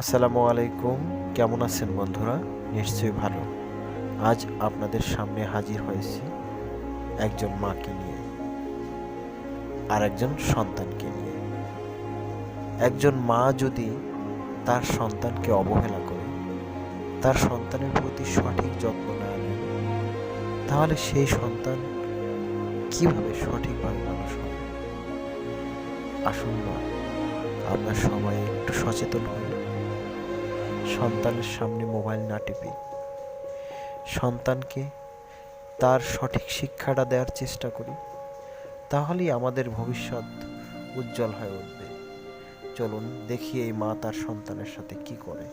আসসালামু আলাইকুম। কেমন আছেন বন্ধুরা? নিশ্চয়ই ভালো। আজ আপনাদের সামনে হাজির হয়েছি একজন মাকে নিয়ে আর একজন সন্তানকে নিয়ে। একজন মা যদি তার সন্তানকে অবহেলা করে, তার সন্তানের প্রতি সঠিক যত্ন না নেন তাহলে সেই সন্তান কীভাবে সঠিকভাবে মানুষ হবে? আসুন আমরা সবাই একটু সচেতন হই। সন্তানের সামনে মোবাইল না টেপে। সন্তানকে তার সঠিক শিক্ষাটা দেওয়ার চেষ্টা করি, তাহলেই আমাদের ভবিষ্যৎ উজ্জ্বল হয়ে উঠবে। চলুন দেখি এই মা তার সন্তানের সাথে কি করে।